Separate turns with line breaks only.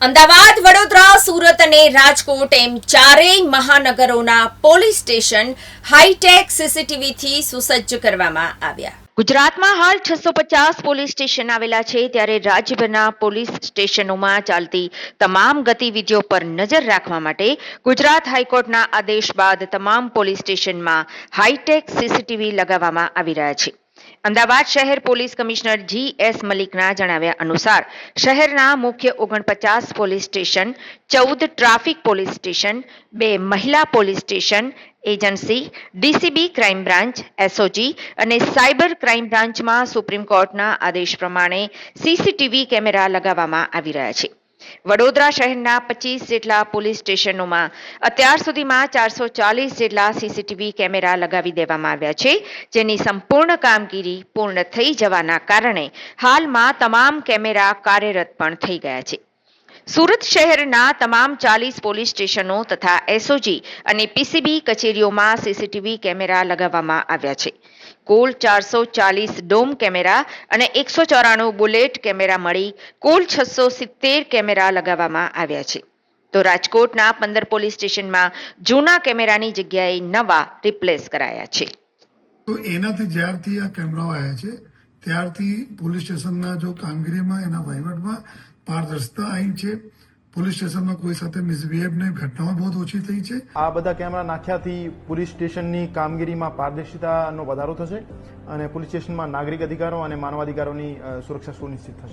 અમદાવાદ, વડોદરા, સુરત અને રાજકોટ એમ ચારેય મહાનગરોના પોલીસ સ્ટેશન હાઈટેક સીસીટીવીથી સુસજ્જ કરવામાં આવ્યા. ગુજરાતમાં હાલ છસો પચાસ પોલીસ સ્ટેશન આવેલા છે, ત્યારે રાજ્યભરના પોલીસ સ્ટેશનોમાં ચાલતી તમામ ગતિવિધિઓ પર નજર રાખવા માટે ગુજરાત હાઈકોર્ટના આદેશ બાદ તમામ પોલીસ સ્ટેશનમાં હાઈટેક સીસીટીવી લગાવવામાં આવી રહ્યા છે. અમદાવાદ શહેર પોલીસ કમિશનર જી એસ મલિકના જણાવ્યા અનુસાર, શહેરના મુખ્ય ઓગણપચાસ પોલીસ સ્ટેશન, ચૌદ ટ્રાફિક પોલીસ સ્ટેશન, બે મહિલા police station, agency, DCB crime branch, SOG અને સાયબર ક્રાઇમ બ્રાન્ચમાં સુપ્રીમ કોર્ટના આદેશ પ્રમાણે સીસીટીવી કેમેરા લગાવવામાં આવી રહ્યા છે. વડોદરા શહેરના પચીસ જેટલા પોલીસ સ્ટેશનોમાં અત્યાર સુધીમાં ચારસો ચાલીસ જેટલા સીસીટીવી કેમેરા લગાવી દેવામાં આવ્યા છે, જેની સંપૂર્ણ કામગીરી પૂર્ણ થઈ જવાના કારણે હાલમાં તમામ કેમેરા કાર્યરત પણ થઈ ગયા છે. સુરત શહેરના તમામ ચાલીસ પોલીસ સ્ટેશનો તથા એસઓજી અને પીસીબી કચેરીઓમાં સીસીટીવી કેમેરા લગાવવામાં આવ્યા છે. કુલ ચારસો ચાલીસ ડોમ કેમેરા અને એકસો ચોરાણું બુલેટ કેમેરા મળી કુલ છસો સિત્તેર કેમેરા લગાવવામાં આવ્યા છે. તો રાજકોટના પંદર પોલીસ સ્ટેશનમાં જૂના કેમેરાની જગ્યાએ નવા રિપ્લેસ કરાયા છે.
તો એનાથી જ્યારથી આ કેમેરાઓ આવ્યા છે ત્યારથી પોલીસ સ્ટેશનના જો કામગીરીમાં એના વહીવટમાં પારદર્શિતા આવી છે. પોલીસ સ્ટેશનમાં કોઈ સાથે મિસબિહેવની ઘટનાઓ બહુ ઓછી થઈ છે.
આ બધા કેમેરા નાખ્યાથી પોલીસ સ્ટેશનની કામગીરીમાં પારદર્શિતાનો વધારો થશે અને પોલીસ સ્ટેશનમાં નાગરિક અધિકારો અને માનવાધિકારોની સુરક્ષા સુનિશ્ચિત થશે.